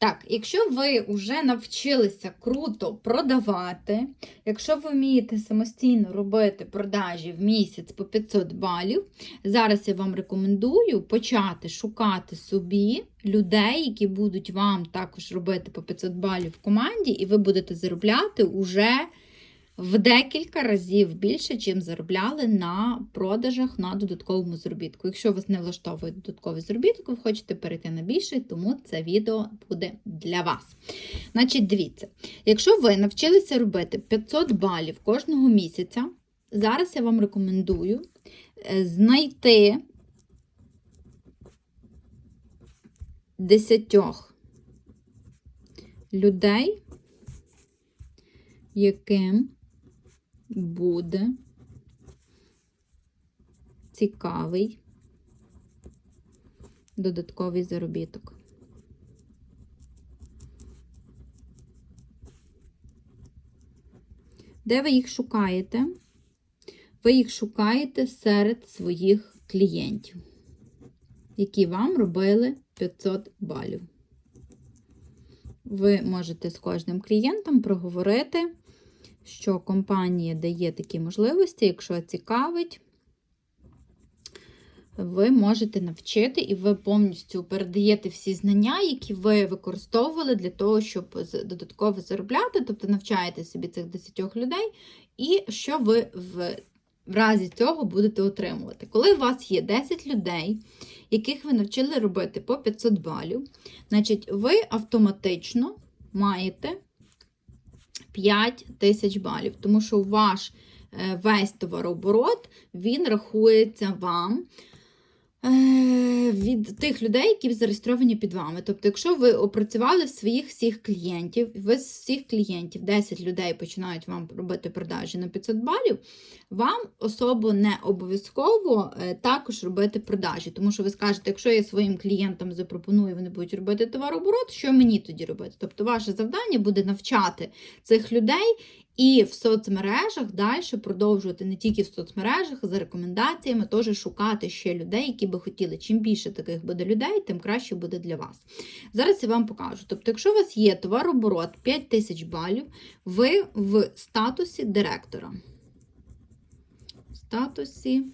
Так, якщо ви вже навчилися круто продавати, якщо ви вмієте самостійно робити продажі в місяць по 500 балів, зараз я вам рекомендую почати шукати собі людей, які будуть вам також робити по 500 балів в команді, і ви будете заробляти уже в декілька разів більше, чим заробляли на продажах на додатковому заробітку. Якщо вас не влаштовує додатковий заробіток, ви хочете перейти на більший, тому це відео буде для вас. Значить, дивіться, якщо ви навчилися робити 500 балів кожного місяця, зараз я вам рекомендую е, знайти 10 людей, яким буде цікавий додатковий заробіток. Де ви їх шукаєте? Ви їх шукаєте серед своїх клієнтів, які вам робили 500 балів. Ви можете з кожним клієнтом проговорити що компанія дає такі можливості, якщо цікавить, ви можете навчити, і ви повністю передаєте всі знання, які ви використовували для того, щоб додатково заробляти, тобто навчаєте собі цих 10 людей, і що ви в, в разі цього будете отримувати. Коли у вас є 10 людей, яких ви навчили робити по 500 балів, значить, ви автоматично маєте 5 тисяч балів, тому що ваш е, весь товарооборот він рахується вам від тих людей, які зареєстровані під вами. Тобто, якщо ви опрацювали своїх всіх клієнтів, ви з всіх клієнтів 10 людей починають вам робити продажі на 500 балів, вам особо не обов'язково е, також робити продажі. Тому що ви скажете, якщо я своїм клієнтам запропоную, вони будуть робити товарооборот, що мені тоді робити? Тобто, ваше завдання буде навчати цих людей. І в соцмережах далі продовжувати не тільки в соцмережах, за рекомендаціями, теж шукати ще людей, які би хотіли. Чим більше таких буде людей, тим краще буде для вас. Зараз я вам покажу. Тобто, якщо у вас є товарооборот 5 тисяч балів, ви в статусі директора статусі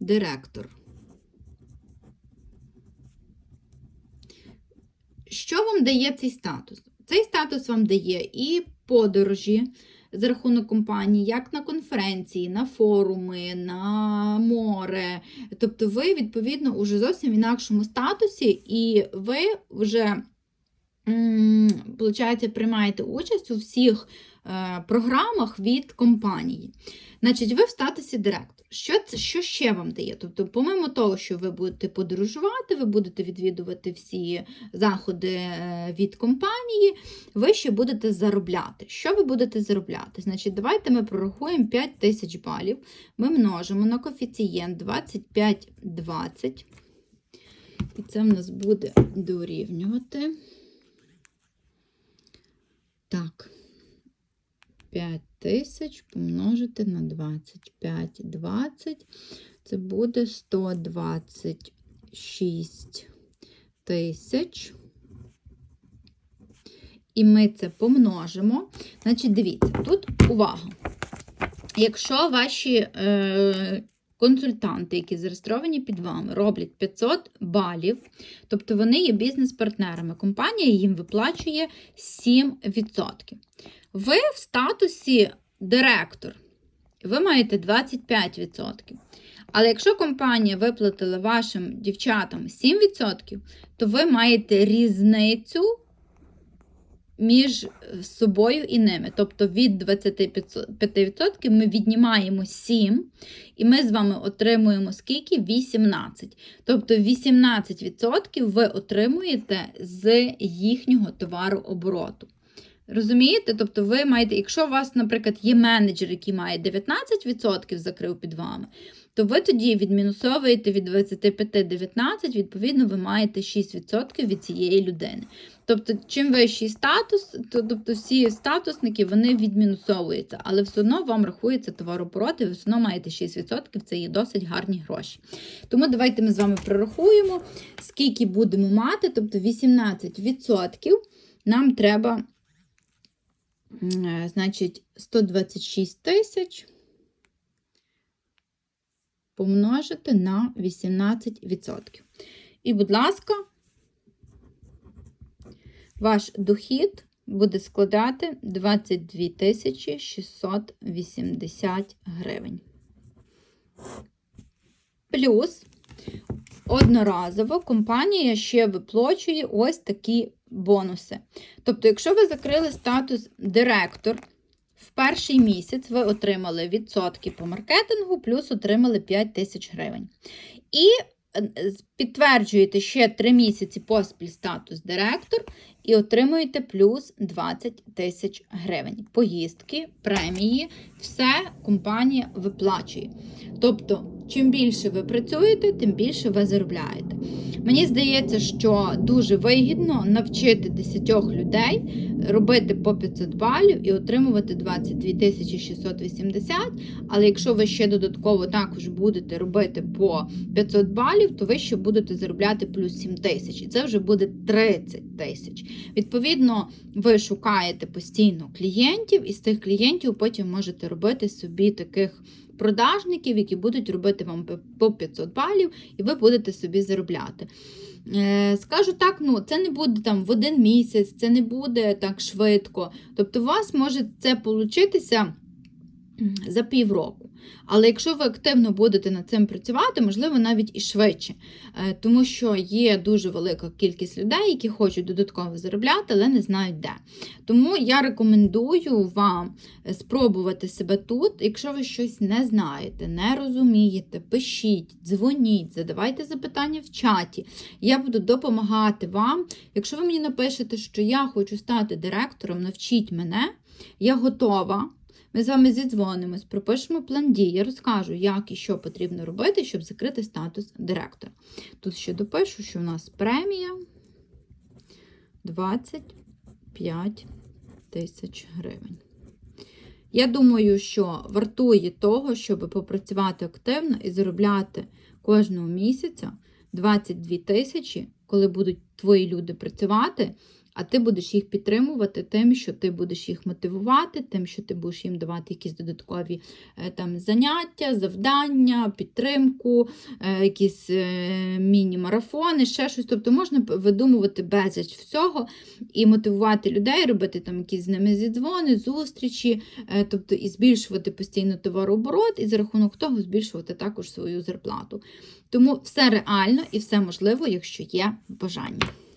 директор. Що вам дає цей статус? Цей статус вам дає і подорожі за рахунок компанії, як на конференції, на форуми, на море. Тобто, ви, відповідно, уже зовсім в інакшому статусі, і ви вже, виходить, приймаєте участь у всіх програмах від компанії. Значить, ви в статусі директор. Що це, що ще вам дає? Тобто, помимо того, що ви будете подорожувати, ви будете відвідувати всі заходи е, від компанії, ви ще будете заробляти. Що ви будете заробляти? Значить, давайте ми прорахуємо 5 тисяч балів. Ми множимо на коефіцієнт 25,20. І це в нас буде дорівнювати. Так. 5 тисяч помножити на 25, 20, це буде 126 тисяч. І ми це помножимо. Значить, дивіться, тут увага. Якщо ваші е, консультанти, які зареєстровані під вами, роблять 500 балів, тобто вони є бізнес-партнерами, компанія їм виплачує 7%. Ви в статусі директор, ви маєте 25%. Але якщо компанія виплатила вашим дівчатам 7%, то ви маєте різницю між собою і ними. Тобто від 25% ми віднімаємо 7, і ми з вами отримуємо скільки? 18. Тобто 18% ви отримуєте з їхнього товарообороту. Розумієте? Тобто, ви маєте, якщо у вас, наприклад, є менеджер, який має 19% закрив під вами, то ви тоді відмінусовуєте від 25-19, відповідно, ви маєте 6% від цієї людини. Тобто, чим вищий статус, то тобто всі статусники вони відмінусовуються, але все одно вам рахується товарооборот, і ви все одно маєте 6%, це є досить гарні гроші. Тому давайте ми з вами прорахуємо, скільки будемо мати, тобто 18% нам треба, е, значить, 126 тисяч помножити на 18%. І, будь ласка, ваш дохід буде складати 22 тисячі 680 гривень. Плюс одноразово компанія ще виплачує ось такі бонуси. Тобто, якщо ви закрили статус директор, в перший місяць ви отримали відсотки по маркетингу, плюс отримали 5 тисяч гривень. І е, підтверджуєте ще 3 місяці поспіль статус директор і отримуєте плюс 20 тисяч гривень. Поїздки, премії, все компанія виплачує. Тобто, чим більше ви працюєте, тим більше ви заробляєте. Мені здається, що дуже вигідно навчити 10 людей робити по 500 балів і отримувати 22 тисячі 680. Але якщо ви ще додатково також будете робити по 500 балів, то ви ще будете заробляти плюс 7 тисяч. І це вже буде 30 тисяч. Відповідно, ви шукаєте постійно клієнтів, і з тих клієнтів потім можете робити собі таких продажників, які будуть робити вам по 500 балів, і ви будете собі заробляти. Е, Скажу так, ну це не буде там в один місяць, це не буде так швидко. Тобто, у вас може це получитися за півроку. Але якщо ви активно будете над цим працювати, можливо, навіть і швидше, Е, тому що є дуже велика кількість людей, які хочуть додатково заробляти, але не знають де. Тому я рекомендую вам е, спробувати себе тут. Якщо ви щось не знаєте, не розумієте, пишіть, дзвоніть, задавайте запитання в чаті. Я буду допомагати вам. Якщо ви мені напишете, що я хочу стати директором, навчіть мене, я готова. Ми з вами зідзвонимось, пропишемо план дій, я розкажу, як і що потрібно робити, щоб закрити статус директора. Тут ще допишу, що у нас премія 25 тисяч гривень. Я думаю, що вартує того, щоб попрацювати активно і заробляти кожного місяця 22 тисячі, коли будуть твої люди працювати, а ти будеш їх підтримувати тим, що ти будеш їх мотивувати, тим, що ти будеш їм давати якісь додаткові е, там заняття, завдання, підтримку, е, якісь е, міні-марафони, ще щось. Тобто можна видумувати безліч всього і мотивувати людей, робити там якісь з ними зідзвони, зустрічі, тобто і збільшувати постійно товарооборот, і за рахунок того збільшувати також свою зарплату. Тому все реально і все можливо, якщо є бажання.